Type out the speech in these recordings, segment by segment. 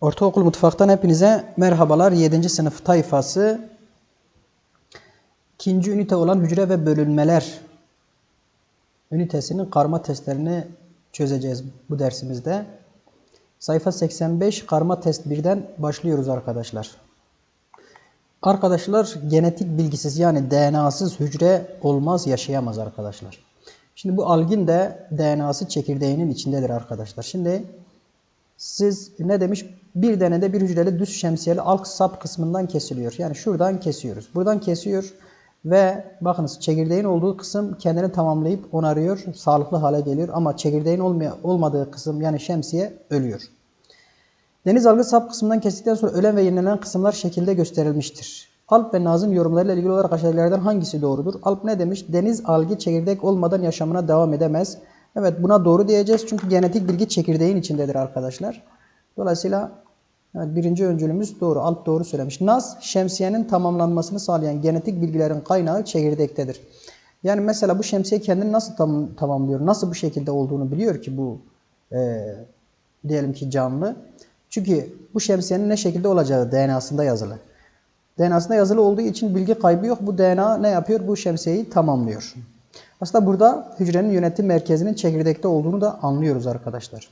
Ortaokul mutfaktan hepinize merhabalar. 7. sınıf tayfası. İkinci ünite olan hücre ve bölünmeler ünitesinin karma testlerini çözeceğiz bu dersimizde. Sayfa 85 karma test 1'den başlıyoruz arkadaşlar. Arkadaşlar genetik bilgisiz yani DNA'sız hücre olmaz yaşayamaz arkadaşlar. Şimdi bu algin de DNA'sı çekirdeğinin içindedir arkadaşlar. Şimdi siz ne demiş? Bir denede bir hücreli düz şemsiyeli alt sap kısmından kesiliyor. Yani şuradan kesiyoruz. Buradan kesiyor ve bakınız çekirdeğin olduğu kısım kendini tamamlayıp onarıyor. Sağlıklı hale geliyor ama çekirdeğin olmaya, olmadığı kısım yani şemsiye ölüyor. Deniz algı sap kısmından kestikten sonra ölen ve yenilenen kısımlar şekilde gösterilmiştir. Alp ve Naz'ın yorumlarıyla ilgili olarak aşağıdakilerden hangisi doğrudur? Alp ne demiş? Deniz algı çekirdek olmadan yaşamına devam edemez. Evet buna doğru diyeceğiz çünkü genetik bilgi çekirdeğin içindedir arkadaşlar. Dolayısıyla evet, birinci öncülümüz doğru. Alp doğru söylemiş. Naz şemsiyenin tamamlanmasını sağlayan genetik bilgilerin kaynağı çekirdektedir. Yani mesela bu şemsiye kendini nasıl tam, tamamlıyor? Nasıl bu şekilde olduğunu biliyor ki bu e, diyelim ki canlı. Çünkü bu şemsiyenin ne şekilde olacağı DNA'sında yazılı. DNA'sında yazılı olduğu için bilgi kaybı yok. Bu DNA ne yapıyor? Bu şemsiyeyi tamamlıyor. Aslında burada hücrenin yönetim merkezinin çekirdekte olduğunu da anlıyoruz arkadaşlar.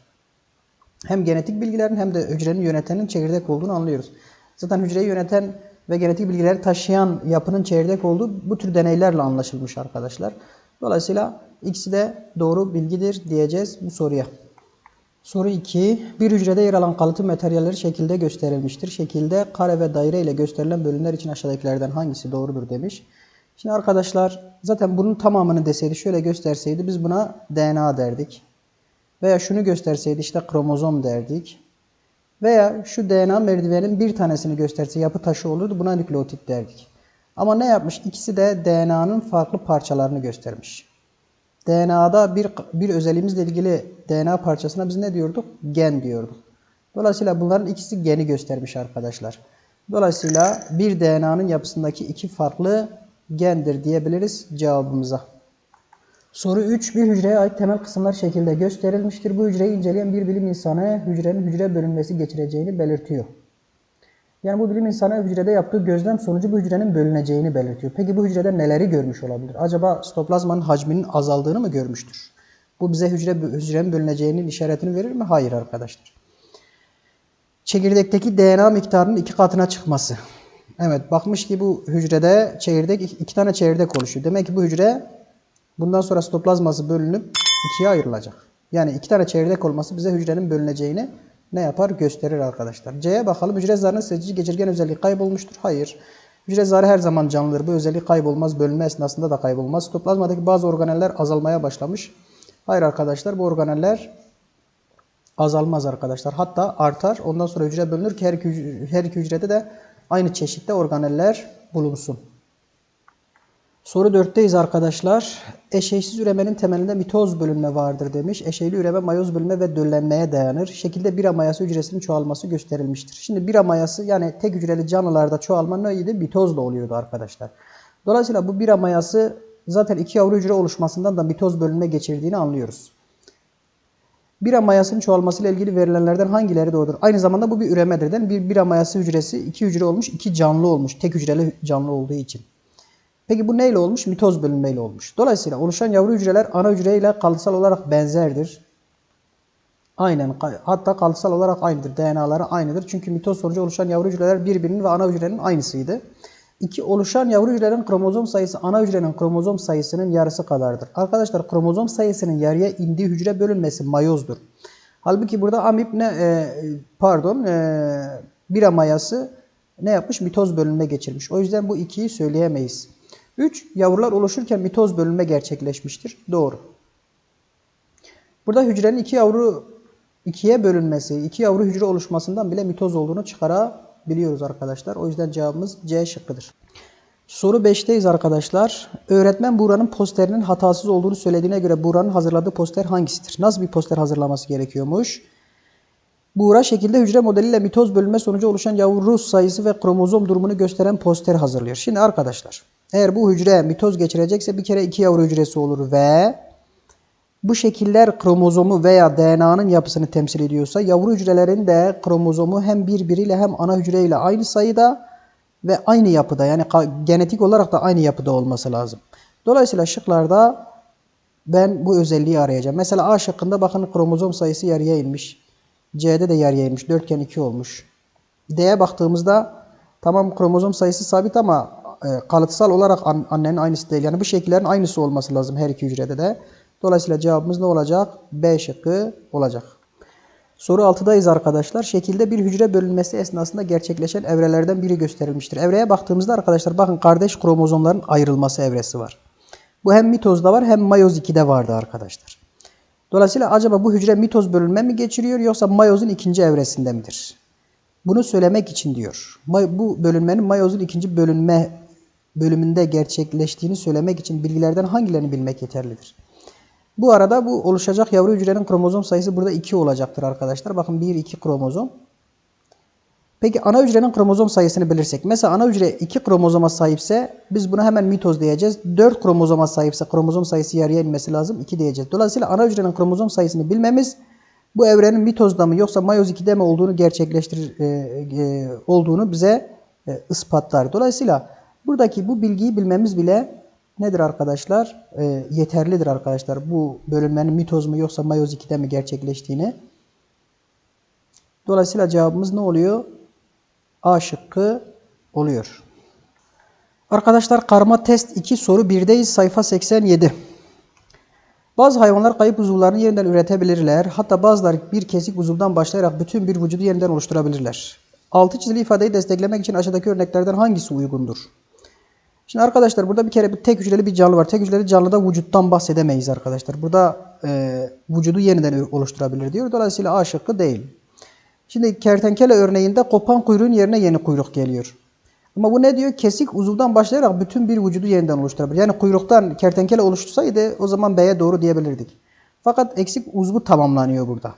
Hem genetik bilgilerin hem de hücrenin yönetenin çekirdek olduğunu anlıyoruz. Zaten hücreyi yöneten ve genetik bilgileri taşıyan yapının çekirdek olduğu bu tür deneylerle anlaşılmış arkadaşlar. Dolayısıyla ikisi de doğru bilgidir diyeceğiz bu soruya. Soru 2. Bir hücrede yer alan kalıtım materyalleri şekilde gösterilmiştir. Şekilde kare ve daire ile gösterilen bölümler için aşağıdakilerden hangisi doğrudur demiş. Şimdi arkadaşlar zaten bunun tamamını deseydi şöyle gösterseydi biz buna DNA derdik. Veya şunu gösterseydi işte kromozom derdik. Veya şu DNA merdivenin bir tanesini gösterse yapı taşı olurdu buna nükleotit derdik. Ama ne yapmış? İkisi de DNA'nın farklı parçalarını göstermiş. DNA'da bir, bir özelliğimizle ilgili DNA parçasına biz ne diyorduk? Gen diyorduk. Dolayısıyla bunların ikisi geni göstermiş arkadaşlar. Dolayısıyla bir DNA'nın yapısındaki iki farklı gendir diyebiliriz cevabımıza. Soru 3. Bir hücreye ait temel kısımlar şekilde gösterilmiştir. Bu hücreyi inceleyen bir bilim insanı hücrenin hücre bölünmesi geçireceğini belirtiyor. Yani bu bilim insanı hücrede yaptığı gözlem sonucu bu hücrenin bölüneceğini belirtiyor. Peki bu hücrede neleri görmüş olabilir? Acaba sitoplazmanın hacminin azaldığını mı görmüştür? Bu bize hücre hücrenin bölüneceğinin işaretini verir mi? Hayır arkadaşlar. Çekirdekteki DNA miktarının iki katına çıkması. Evet bakmış ki bu hücrede çekirdek iki tane çekirdek oluşuyor. Demek ki bu hücre bundan sonra sitoplazması bölünüp ikiye ayrılacak. Yani iki tane çekirdek olması bize hücrenin bölüneceğini ne yapar? Gösterir arkadaşlar. C'ye bakalım. Hücre zarının seçici geçirgen özelliği kaybolmuştur. Hayır. Hücre zarı her zaman canlıdır. Bu özellik kaybolmaz. Bölünme esnasında da kaybolmaz. Sitoplazmadaki bazı organeller azalmaya başlamış. Hayır arkadaşlar bu organeller azalmaz arkadaşlar. Hatta artar. Ondan sonra hücre bölünür ki her iki, her iki hücrede de aynı çeşitte organeller bulunsun. Soru 4'teyiz arkadaşlar. Eşeysiz üremenin temelinde mitoz bölünme vardır demiş. Eşeyli üreme mayoz bölünme ve döllenmeye dayanır. Şekilde bir mayası hücresinin çoğalması gösterilmiştir. Şimdi bir mayası yani tek hücreli canlılarda çoğalma neydi? Mitozla oluyordu arkadaşlar. Dolayısıyla bu bir mayası zaten iki yavru hücre oluşmasından da mitoz bölünme geçirdiğini anlıyoruz. Bir mayasının çoğalmasıyla ilgili verilenlerden hangileri doğrudur? Aynı zamanda bu bir üremedir. Mi? Bir bir mayası hücresi iki hücre olmuş, iki canlı olmuş. Tek hücreli canlı olduğu için. Peki bu neyle olmuş? Mitoz bölünmeyle olmuş. Dolayısıyla oluşan yavru hücreler ana hücreyle kalıtsal olarak benzerdir. Aynen. Hatta kalıtsal olarak aynıdır. DNA'ları aynıdır. Çünkü mitoz sonucu oluşan yavru hücreler birbirinin ve ana hücrenin aynısıydı. İki oluşan yavru hücrelerin kromozom sayısı ana hücrenin kromozom sayısının yarısı kadardır. Arkadaşlar kromozom sayısının yarıya indiği hücre bölünmesi mayozdur. Halbuki burada amip ne e, pardon e, bira mayası ne yapmış? Mitoz bölünme geçirmiş. O yüzden bu ikiyi söyleyemeyiz. 3. Yavrular oluşurken mitoz bölünme gerçekleşmiştir. Doğru. Burada hücrenin iki yavru ikiye bölünmesi, iki yavru hücre oluşmasından bile mitoz olduğunu çıkarabiliyoruz arkadaşlar. O yüzden cevabımız C şıkkıdır. Soru 5'teyiz arkadaşlar. Öğretmen Buğra'nın posterinin hatasız olduğunu söylediğine göre Buğra'nın hazırladığı poster hangisidir? Nasıl bir poster hazırlaması gerekiyormuş? Buğra şekilde hücre modeliyle mitoz bölünme sonucu oluşan yavru sayısı ve kromozom durumunu gösteren poster hazırlıyor. Şimdi arkadaşlar eğer bu hücre mitoz geçirecekse bir kere iki yavru hücresi olur ve bu şekiller kromozomu veya DNA'nın yapısını temsil ediyorsa yavru hücrelerin de kromozomu hem birbiriyle hem ana hücreyle aynı sayıda ve aynı yapıda yani genetik olarak da aynı yapıda olması lazım. Dolayısıyla şıklarda ben bu özelliği arayacağım. Mesela A şıkkında bakın kromozom sayısı yarıya inmiş. C'de de yarıya inmiş. Dörtgen 2 olmuş. D'ye baktığımızda tamam kromozom sayısı sabit ama e, kalıtsal olarak an- annenin aynısı değil. Yani bu şekillerin aynısı olması lazım her iki hücrede de. Dolayısıyla cevabımız ne olacak? B şıkkı olacak. Soru 6'dayız arkadaşlar. Şekilde bir hücre bölünmesi esnasında gerçekleşen evrelerden biri gösterilmiştir. Evreye baktığımızda arkadaşlar bakın kardeş kromozomların ayrılması evresi var. Bu hem mitozda var hem mayoz 2'de vardı arkadaşlar. Dolayısıyla acaba bu hücre mitoz bölünme mi geçiriyor yoksa mayozun ikinci evresinde midir? Bunu söylemek için diyor. Bu bölünmenin mayozun ikinci bölünme bölümünde gerçekleştiğini söylemek için bilgilerden hangilerini bilmek yeterlidir? Bu arada bu oluşacak yavru hücrenin kromozom sayısı burada 2 olacaktır arkadaşlar. Bakın 1 2 kromozom. Peki ana hücrenin kromozom sayısını bilirsek. Mesela ana hücre 2 kromozoma sahipse biz buna hemen mitoz diyeceğiz. 4 kromozoma sahipse kromozom sayısı yarıya inmesi lazım. 2 diyeceğiz. Dolayısıyla ana hücrenin kromozom sayısını bilmemiz bu evrenin mitozda mı yoksa mayoz 2'de mi olduğunu gerçekleştirir e, e, olduğunu bize e, ispatlar. Dolayısıyla buradaki bu bilgiyi bilmemiz bile nedir arkadaşlar? E, yeterlidir arkadaşlar. Bu bölünmenin mitoz mu yoksa mayoz 2'de mi gerçekleştiğini. Dolayısıyla cevabımız ne oluyor? A şıkkı oluyor. Arkadaşlar karma test 2 soru 1'deyiz sayfa 87. Bazı hayvanlar kayıp uzuvlarını yeniden üretebilirler. Hatta bazıları bir kesik uzuvdan başlayarak bütün bir vücudu yeniden oluşturabilirler. Altı çizili ifadeyi desteklemek için aşağıdaki örneklerden hangisi uygundur? Şimdi arkadaşlar burada bir kere bir tek hücreli bir canlı var. Tek hücreli canlıda vücuttan bahsedemeyiz arkadaşlar. Burada e, vücudu yeniden oluşturabilir diyor. Dolayısıyla A şıkkı değil. Şimdi kertenkele örneğinde kopan kuyruğun yerine yeni kuyruk geliyor. Ama bu ne diyor? Kesik uzuvdan başlayarak bütün bir vücudu yeniden oluşturabilir. Yani kuyruktan kertenkele oluştursaydı o zaman B'ye doğru diyebilirdik. Fakat eksik uzvu tamamlanıyor burada.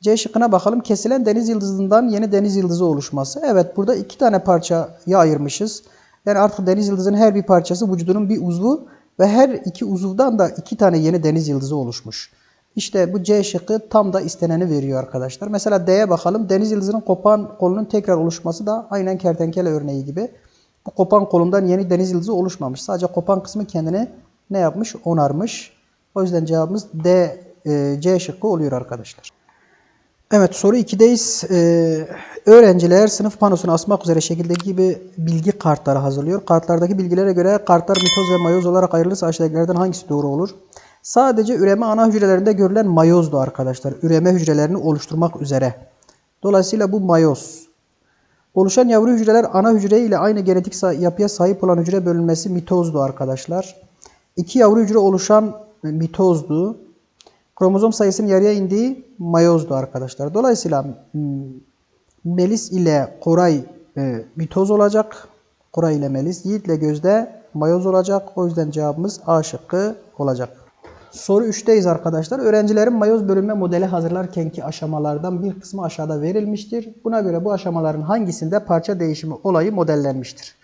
C şıkkına bakalım. Kesilen deniz yıldızından yeni deniz yıldızı oluşması. Evet burada iki tane parçaya ayırmışız. Yani artık deniz yıldızının her bir parçası vücudunun bir uzvu ve her iki uzuvdan da iki tane yeni deniz yıldızı oluşmuş. İşte bu C şıkkı tam da isteneni veriyor arkadaşlar. Mesela D'ye bakalım. Deniz yıldızının kopan kolunun tekrar oluşması da aynen kertenkele örneği gibi. Bu kopan kolundan yeni deniz yıldızı oluşmamış. Sadece kopan kısmı kendini ne yapmış? Onarmış. O yüzden cevabımız D, e, C şıkkı oluyor arkadaşlar. Evet soru 2'deyiz. Ee, öğrenciler sınıf panosuna asmak üzere şekildeki gibi bilgi kartları hazırlıyor. Kartlardaki bilgilere göre kartlar mitoz ve mayoz olarak ayrılırsa aşağıdakilerden hangisi doğru olur? Sadece üreme ana hücrelerinde görülen mayozdu arkadaşlar. Üreme hücrelerini oluşturmak üzere. Dolayısıyla bu mayoz. Oluşan yavru hücreler ana hücre ile aynı genetik yapıya sahip olan hücre bölünmesi mitozdu arkadaşlar. İki yavru hücre oluşan mitozdu. Kromozom sayısının yarıya indiği mayozdu arkadaşlar. Dolayısıyla m, Melis ile Koray e, mitoz olacak. Koray ile Melis. Yiğit ile Gözde mayoz olacak. O yüzden cevabımız A şıkkı olacak. Soru 3'teyiz arkadaşlar. Öğrencilerin mayoz bölünme modeli hazırlarkenki aşamalardan bir kısmı aşağıda verilmiştir. Buna göre bu aşamaların hangisinde parça değişimi olayı modellenmiştir?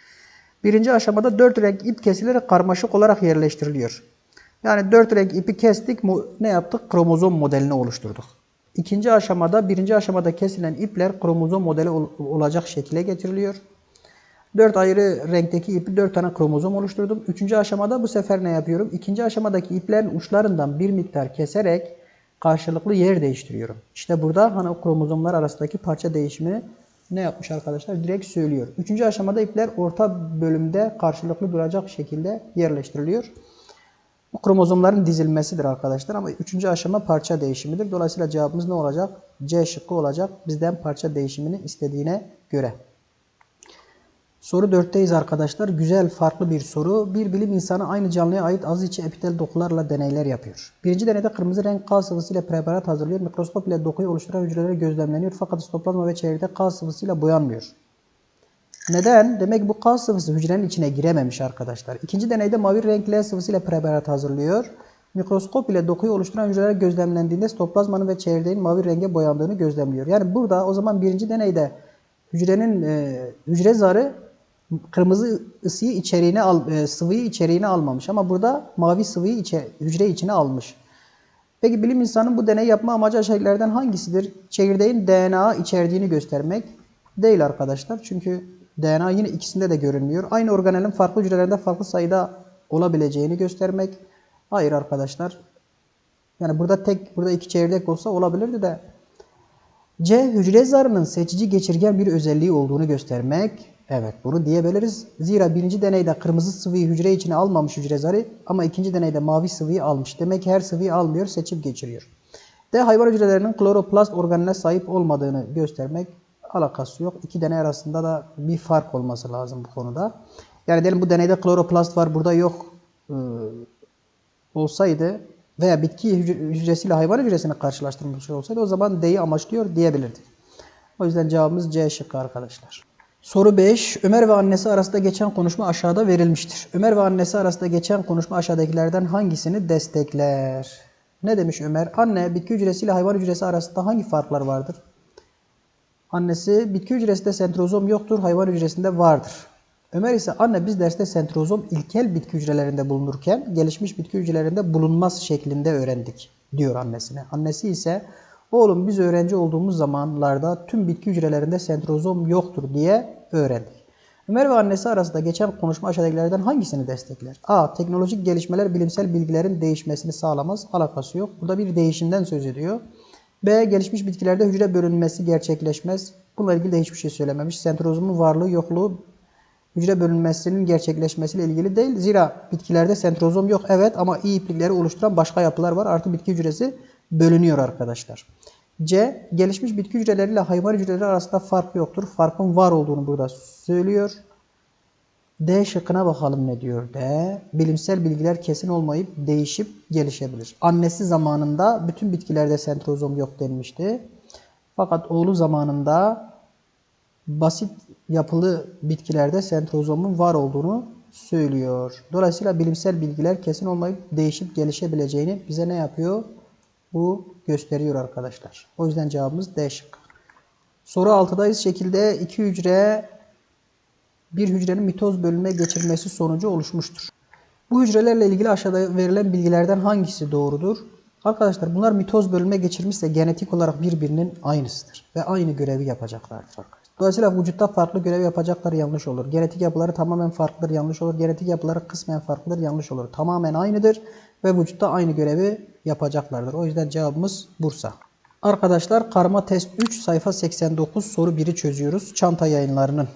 Birinci aşamada dört renk ip kesilerek karmaşık olarak yerleştiriliyor. Yani dört renk ipi kestik, ne yaptık? Kromozom modelini oluşturduk. İkinci aşamada, birinci aşamada kesilen ipler kromozom modeli ol- olacak şekilde getiriliyor. Dört ayrı renkteki ipi dört tane kromozom oluşturdum. Üçüncü aşamada bu sefer ne yapıyorum? İkinci aşamadaki iplerin uçlarından bir miktar keserek karşılıklı yer değiştiriyorum. İşte burada hani kromozomlar arasındaki parça değişimi ne yapmış arkadaşlar? Direkt söylüyor. Üçüncü aşamada ipler orta bölümde karşılıklı duracak şekilde yerleştiriliyor. Bu kromozomların dizilmesidir arkadaşlar ama üçüncü aşama parça değişimidir. Dolayısıyla cevabımız ne olacak? C şıkkı olacak. Bizden parça değişimini istediğine göre. Soru 4'teyiz arkadaşlar. Güzel, farklı bir soru. Bir bilim insanı aynı canlıya ait az içi epitel dokularla deneyler yapıyor. Birinci deneyde kırmızı renk K sıvısı ile preparat hazırlıyor. Mikroskop ile dokuyu oluşturan hücreler gözlemleniyor. Fakat sitoplazma ve çevrede K sıvısıyla boyanmıyor. Neden? Demek ki bu K sıvısı hücrenin içine girememiş arkadaşlar. İkinci deneyde mavi renk L sıvısı ile preparat hazırlıyor. Mikroskop ile dokuyu oluşturan hücreler gözlemlendiğinde sitoplazmanın ve çekirdeğin mavi renge boyandığını gözlemliyor. Yani burada o zaman birinci deneyde hücrenin e, hücre zarı kırmızı ısıyı içeriğine al, e, sıvıyı içeriğine almamış ama burada mavi sıvıyı içe, hücre içine almış. Peki bilim insanının bu deneyi yapma amacı aşağıdakilerden hangisidir? Çekirdeğin DNA içerdiğini göstermek değil arkadaşlar. Çünkü DNA yine ikisinde de görünmüyor. Aynı organelin farklı hücrelerinde farklı sayıda olabileceğini göstermek. Hayır arkadaşlar. Yani burada tek burada iki çekirdek olsa olabilirdi de C. Hücre zarının seçici geçirgen bir özelliği olduğunu göstermek. Evet bunu diyebiliriz. Zira birinci deneyde kırmızı sıvıyı hücre içine almamış hücre zarı ama ikinci deneyde mavi sıvıyı almış. Demek ki her sıvıyı almıyor, seçip geçiriyor. D. Hayvan hücrelerinin kloroplast organele sahip olmadığını göstermek. Alakası yok. İki deney arasında da bir fark olması lazım bu konuda. Yani diyelim bu deneyde kloroplast var, burada yok ee, olsaydı veya bitki hücre- hücresiyle hayvan hücresini karşılaştırmış olsaydı o zaman D'yi amaçlıyor diyebilirdik. O yüzden cevabımız C şıkkı arkadaşlar. Soru 5. Ömer ve annesi arasında geçen konuşma aşağıda verilmiştir. Ömer ve annesi arasında geçen konuşma aşağıdakilerden hangisini destekler? Ne demiş Ömer? Anne, bitki hücresiyle hayvan hücresi arasında hangi farklar vardır? Annesi, bitki hücresinde sentrozom yoktur, hayvan hücresinde vardır. Ömer ise anne biz derste sentrozom ilkel bitki hücrelerinde bulunurken gelişmiş bitki hücrelerinde bulunmaz şeklinde öğrendik diyor annesine. Annesi ise oğlum biz öğrenci olduğumuz zamanlarda tüm bitki hücrelerinde sentrozom yoktur diye öğrendik. Ömer ve annesi arasında geçen konuşma aşağıdakilerden hangisini destekler? A. Teknolojik gelişmeler bilimsel bilgilerin değişmesini sağlamaz. Alakası yok. Burada bir değişimden söz ediyor. B. Gelişmiş bitkilerde hücre bölünmesi gerçekleşmez. Bununla ilgili de hiçbir şey söylememiş. Sentrozomun varlığı yokluğu hücre bölünmesinin gerçekleşmesiyle ilgili değil. Zira bitkilerde sentrozom yok evet ama iyi iplikleri oluşturan başka yapılar var. Artı bitki hücresi bölünüyor arkadaşlar. C. Gelişmiş bitki hücreleriyle hayvan hücreleri arasında fark yoktur. Farkın var olduğunu burada söylüyor. D şıkkına bakalım ne diyor D. Bilimsel bilgiler kesin olmayıp değişip gelişebilir. Annesi zamanında bütün bitkilerde sentrozom yok denmişti. Fakat oğlu zamanında basit yapılı bitkilerde sentrozomun var olduğunu söylüyor. Dolayısıyla bilimsel bilgiler kesin olmayıp değişip gelişebileceğini bize ne yapıyor? Bu gösteriyor arkadaşlar. O yüzden cevabımız D şıkkı. Soru 6'dayız. Şekilde iki hücre bir hücrenin mitoz bölünme geçirmesi sonucu oluşmuştur. Bu hücrelerle ilgili aşağıda verilen bilgilerden hangisi doğrudur? Arkadaşlar bunlar mitoz bölünme geçirmişse genetik olarak birbirinin aynısıdır ve aynı görevi yapacaklardır arkadaşlar. Dolayısıyla vücutta farklı görev yapacaklar yanlış olur. Genetik yapıları tamamen farklıdır yanlış olur. Genetik yapıları kısmen farklıdır yanlış olur. Tamamen aynıdır ve vücutta aynı görevi yapacaklardır. O yüzden cevabımız Bursa. Arkadaşlar karma test 3 sayfa 89 soru 1'i çözüyoruz. Çanta yayınlarının.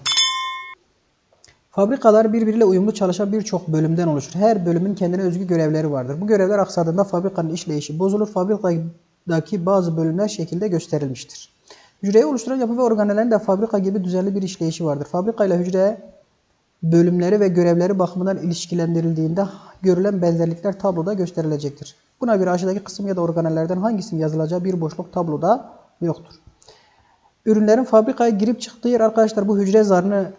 Fabrikalar birbiriyle uyumlu çalışan birçok bölümden oluşur. Her bölümün kendine özgü görevleri vardır. Bu görevler aksadığında fabrikanın işleyişi bozulur. Fabrikadaki bazı bölümler şekilde gösterilmiştir. Hücreyi oluşturan yapı ve organelerin de fabrika gibi düzenli bir işleyişi vardır. Fabrika ile hücre bölümleri ve görevleri bakımından ilişkilendirildiğinde görülen benzerlikler tabloda gösterilecektir. Buna göre aşağıdaki kısım ya da organellerden hangisinin yazılacağı bir boşluk tabloda yoktur. Ürünlerin fabrikaya girip çıktığı yer arkadaşlar bu hücre zarını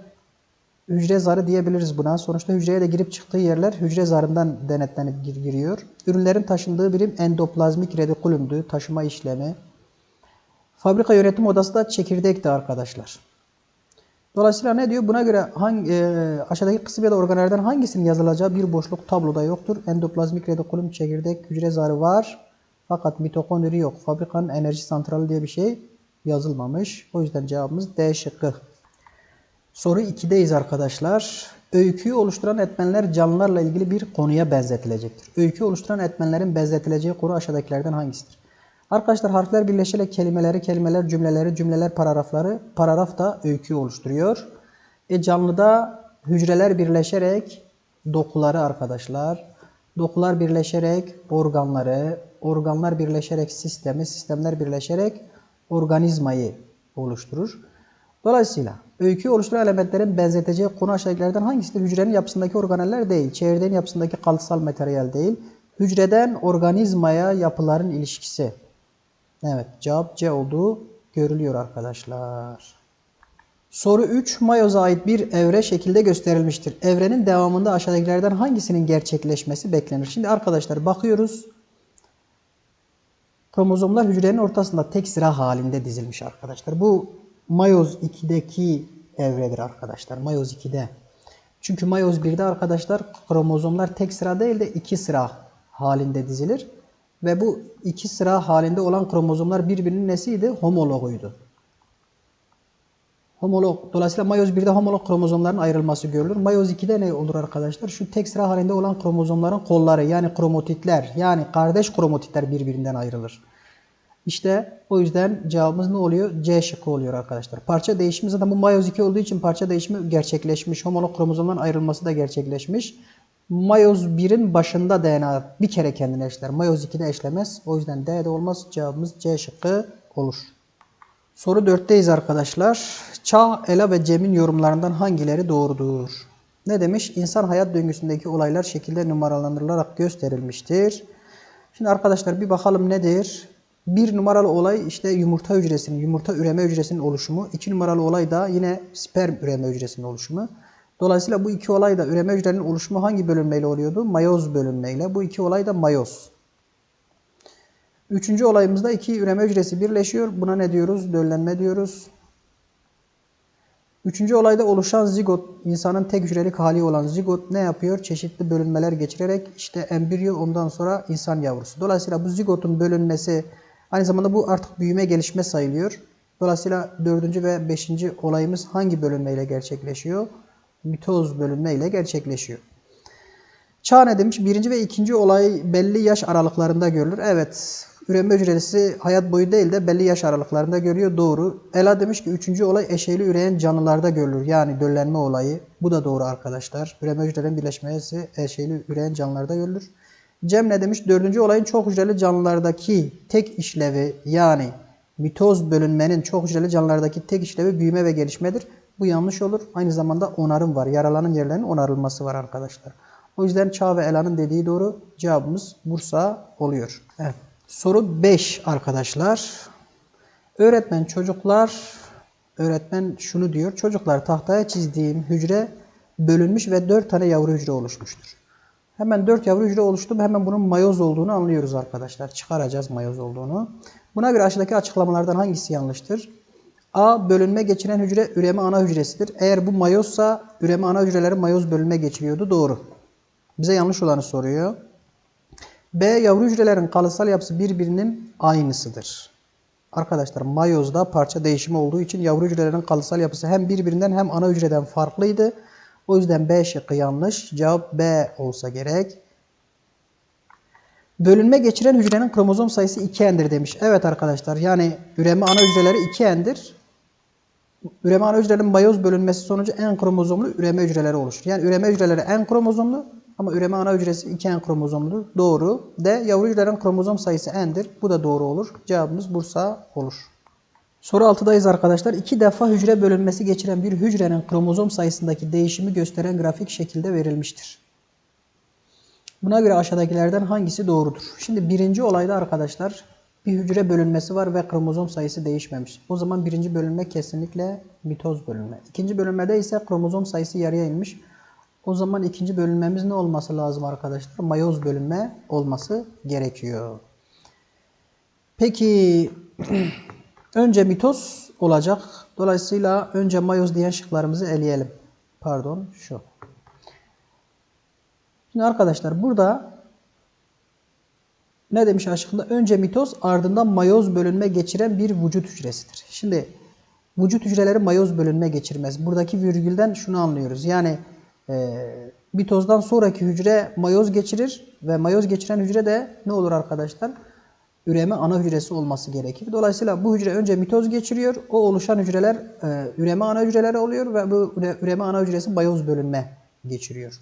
hücre zarı diyebiliriz buna. Sonuçta hücreye de girip çıktığı yerler hücre zarından denetlenip gir- giriyor. Ürünlerin taşındığı birim endoplazmik retikulumdu. Taşıma işlemi. Fabrika yönetim odası da çekirdekti arkadaşlar. Dolayısıyla ne diyor? Buna göre hangi, e, aşağıdaki kısım ya da organellerden hangisinin yazılacağı bir boşluk tabloda yoktur. Endoplazmik retikulum çekirdek hücre zarı var. Fakat mitokondri yok. Fabrikanın enerji santrali diye bir şey yazılmamış. O yüzden cevabımız D şıkkı. Soru 2'deyiz arkadaşlar. Öyküyü oluşturan etmenler canlılarla ilgili bir konuya benzetilecektir. Öyküyü oluşturan etmenlerin benzetileceği konu aşağıdakilerden hangisidir? Arkadaşlar harfler birleşerek kelimeleri, kelimeler cümleleri, cümleler paragrafları, paragraf da öyküyü oluşturuyor. E canlıda hücreler birleşerek dokuları arkadaşlar, dokular birleşerek organları, organlar birleşerek sistemi, sistemler birleşerek organizmayı oluşturur. Dolayısıyla öyküyü oluşturan elementlerin benzeteceği konu aşağıdakilerden hangisidir? Hücrenin yapısındaki organeller değil, çekirdeğin yapısındaki kalısal materyal değil, hücreden organizmaya yapıların ilişkisi. Evet, cevap C olduğu görülüyor arkadaşlar. Soru 3. Mayoz'a ait bir evre şekilde gösterilmiştir. Evrenin devamında aşağıdakilerden hangisinin gerçekleşmesi beklenir? Şimdi arkadaşlar bakıyoruz. Kromozomlar hücrenin ortasında tek sıra halinde dizilmiş arkadaşlar. Bu mayoz 2'deki evredir arkadaşlar. Mayoz 2'de. Çünkü mayoz 1'de arkadaşlar kromozomlar tek sıra değil de iki sıra halinde dizilir. Ve bu iki sıra halinde olan kromozomlar birbirinin nesiydi? Homologuydu. Homolog. Dolayısıyla mayoz 1'de homolog kromozomların ayrılması görülür. Mayoz 2'de ne olur arkadaşlar? Şu tek sıra halinde olan kromozomların kolları yani kromotitler yani kardeş kromotitler birbirinden ayrılır. İşte o yüzden cevabımız ne oluyor? C şıkkı oluyor arkadaşlar. Parça değişimi zaten bu mayoz 2 olduğu için parça değişimi gerçekleşmiş. Homolog kromozomların ayrılması da gerçekleşmiş. Mayoz 1'in başında DNA bir kere kendine eşler. Mayoz 2'de eşlemez. O yüzden D'de olmaz. Cevabımız C şıkkı olur. Soru 4'teyiz arkadaşlar. Çağ, Ela ve Cem'in yorumlarından hangileri doğrudur? Ne demiş? İnsan hayat döngüsündeki olaylar şekilde numaralandırılarak gösterilmiştir. Şimdi arkadaşlar bir bakalım nedir? Bir numaralı olay işte yumurta hücresinin, yumurta üreme hücresinin oluşumu. İki numaralı olay da yine sperm üreme hücresinin oluşumu. Dolayısıyla bu iki olay da üreme hücrenin oluşumu hangi bölünmeyle oluyordu? Mayoz bölünmeyle. Bu iki olay da mayoz. Üçüncü olayımızda iki üreme hücresi birleşiyor. Buna ne diyoruz? Döllenme diyoruz. Üçüncü olayda oluşan zigot, insanın tek hücrelik hali olan zigot ne yapıyor? Çeşitli bölünmeler geçirerek işte embriyo ondan sonra insan yavrusu. Dolayısıyla bu zigotun bölünmesi aynı zamanda bu artık büyüme gelişme sayılıyor. Dolayısıyla dördüncü ve beşinci olayımız hangi bölünmeyle gerçekleşiyor? Mitoz bölünmeyle gerçekleşiyor. Çağ ne demiş? Birinci ve ikinci olay belli yaş aralıklarında görülür. Evet, üreme hücresi hayat boyu değil de belli yaş aralıklarında görüyor. Doğru. Ela demiş ki üçüncü olay eşeyli üreyen canlılarda görülür. Yani döllenme olayı. Bu da doğru arkadaşlar. Üreme hücrelerin birleşmesi eşeyli üreyen canlılarda görülür. Cem ne demiş? Dördüncü olayın çok hücreli canlılardaki tek işlevi yani mitoz bölünmenin çok hücreli canlılardaki tek işlevi büyüme ve gelişmedir. Bu yanlış olur. Aynı zamanda onarım var. Yaralanan yerlerin onarılması var arkadaşlar. O yüzden Çağ ve Ela'nın dediği doğru. Cevabımız Bursa oluyor. Evet. Soru 5 arkadaşlar. Öğretmen çocuklar öğretmen şunu diyor. Çocuklar tahtaya çizdiğim hücre bölünmüş ve 4 tane yavru hücre oluşmuştur. Hemen 4 yavru hücre oluştu. Hemen bunun mayoz olduğunu anlıyoruz arkadaşlar. Çıkaracağız mayoz olduğunu. Buna göre aşağıdaki açıklamalardan hangisi yanlıştır? A. Bölünme geçiren hücre üreme ana hücresidir. Eğer bu mayozsa üreme ana hücreleri mayoz bölünme geçiriyordu. Doğru. Bize yanlış olanı soruyor. B. Yavru hücrelerin kalıtsal yapısı birbirinin aynısıdır. Arkadaşlar mayozda parça değişimi olduğu için yavru hücrelerin kalıtsal yapısı hem birbirinden hem ana hücreden farklıydı. O yüzden B şıkkı yanlış. Cevap B olsa gerek. Bölünme geçiren hücrenin kromozom sayısı 2n'dir demiş. Evet arkadaşlar yani üreme ana hücreleri 2n'dir. Üreme ana hücrelerin mayoz bölünmesi sonucu en kromozomlu üreme hücreleri oluşur. Yani üreme hücreleri en kromozomlu ama üreme ana hücresi 2n kromozomludur. Doğru. D. Yavru hücrelerin kromozom sayısı n'dir. Bu da doğru olur. Cevabımız Bursa olur. Soru 6'dayız arkadaşlar. İki defa hücre bölünmesi geçiren bir hücrenin kromozom sayısındaki değişimi gösteren grafik şekilde verilmiştir. Buna göre aşağıdakilerden hangisi doğrudur? Şimdi birinci olayda arkadaşlar bir hücre bölünmesi var ve kromozom sayısı değişmemiş. O zaman birinci bölünme kesinlikle mitoz bölünme. İkinci bölünmede ise kromozom sayısı yarıya inmiş. O zaman ikinci bölünmemiz ne olması lazım arkadaşlar? Mayoz bölünme olması gerekiyor. Peki önce mitoz olacak. Dolayısıyla önce mayoz diyen şıklarımızı eleyelim. Pardon şu. Şimdi arkadaşlar burada ne demiş aşkında? Önce mitoz ardından mayoz bölünme geçiren bir vücut hücresidir. Şimdi vücut hücreleri mayoz bölünme geçirmez. Buradaki virgülden şunu anlıyoruz. Yani e, mitozdan sonraki hücre mayoz geçirir ve mayoz geçiren hücre de ne olur arkadaşlar? Üreme ana hücresi olması gerekir. Dolayısıyla bu hücre önce mitoz geçiriyor. O oluşan hücreler e, üreme ana hücreleri oluyor ve bu üreme ana hücresi mayoz bölünme geçiriyor.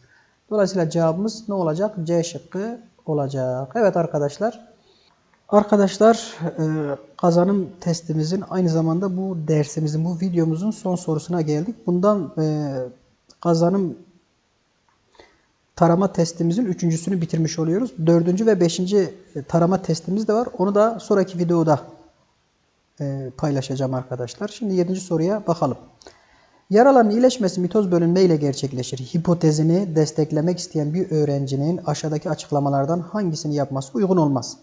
Dolayısıyla cevabımız ne olacak? C şıkkı olacak. Evet arkadaşlar. Arkadaşlar e, kazanım testimizin aynı zamanda bu dersimizin, bu videomuzun son sorusuna geldik. Bundan e, kazanım tarama testimizin üçüncüsünü bitirmiş oluyoruz. Dördüncü ve beşinci tarama testimiz de var. Onu da sonraki videoda e, paylaşacağım arkadaşlar. Şimdi yedinci soruya bakalım. Yaraların iyileşmesi mitoz bölünme ile gerçekleşir. Hipotezini desteklemek isteyen bir öğrencinin aşağıdaki açıklamalardan hangisini yapması uygun olmaz?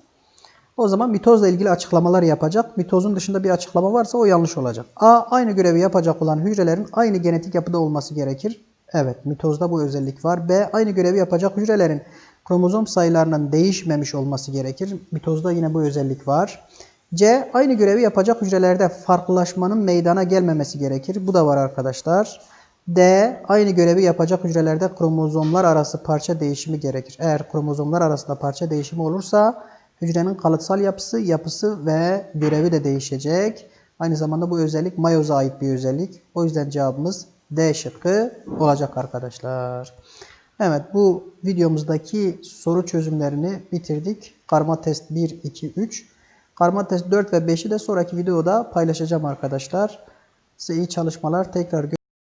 O zaman mitozla ilgili açıklamalar yapacak. Mitozun dışında bir açıklama varsa o yanlış olacak. A. Aynı görevi yapacak olan hücrelerin aynı genetik yapıda olması gerekir. Evet, mitozda bu özellik var. B. Aynı görevi yapacak hücrelerin kromozom sayılarının değişmemiş olması gerekir. Mitozda yine bu özellik var. C. Aynı görevi yapacak hücrelerde farklılaşmanın meydana gelmemesi gerekir. Bu da var arkadaşlar. D. Aynı görevi yapacak hücrelerde kromozomlar arası parça değişimi gerekir. Eğer kromozomlar arasında parça değişimi olursa hücrenin kalıtsal yapısı, yapısı ve görevi de değişecek. Aynı zamanda bu özellik mayoza ait bir özellik. O yüzden cevabımız D şıkkı olacak arkadaşlar. Evet bu videomuzdaki soru çözümlerini bitirdik. Karma test 1, 2, 3. Karma test 4 ve 5'i de sonraki videoda paylaşacağım arkadaşlar. Size iyi çalışmalar. Tekrar